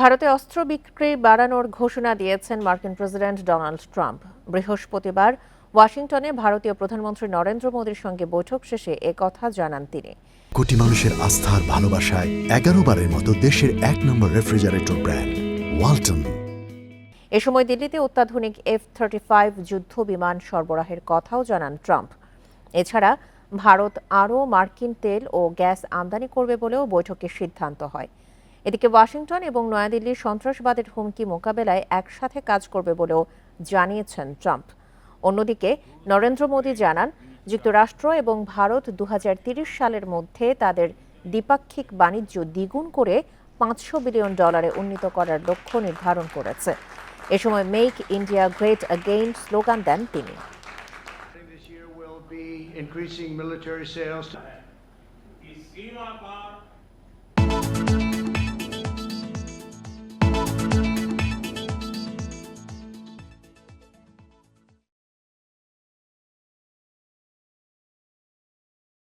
ভারতে অস্ত্র বিক্রি বাড়ানোর ঘোষণা দিয়েছেন মার্কিন প্রেসিডেন্ট ডোনাল্ড ট্রাম্প। বৃহস্পতিবার ওয়াশিংটনে ভারতীয় প্রধানমন্ত্রী নরেন্দ্র মোদীর সঙ্গে বৈঠক শেষে এ কথা জানান তিনি। কোটি মানুষের আস্থার ভালোবাসায় এগারো বারের মতো দেশের এক নম্বর রেফ্রিজারেটর ব্র্যান্ড ওয়ালটন। এ সময় দিল্লিতে অত্যাধুনিক এফ থার্টি ফাইভ যুদ্ধ বিমান সরবরাহের কথাও জানান ট্রাম্প। এছাড়া ভারত আরও মার্কিন তেল ও গ্যাস আমদানি করবে বলেও বৈঠকে সিদ্ধান্ত হয়। এদিকে ওয়াশিংটন এবং নয়াদিল্লির সন্ত্রাসবাদের হুমকি মোকাবেলায় একসাথে কাজ করবে বলেও জানিয়েছেন ট্রাম্প অন্যদিকে নরেন্দ্র মোদী জানান যুক্তরাষ্ট্র এবং ভারত দু সালের মধ্যে তাদের দ্বিপাক্ষিক বাণিজ্য দ্বিগুণ করে পাঁচশো বিলিয়ন ডলারে উন্নীত করার লক্ষ্য নির্ধারণ করেছে এ সময় make India great again slogan দেন তিনি increasing military sales.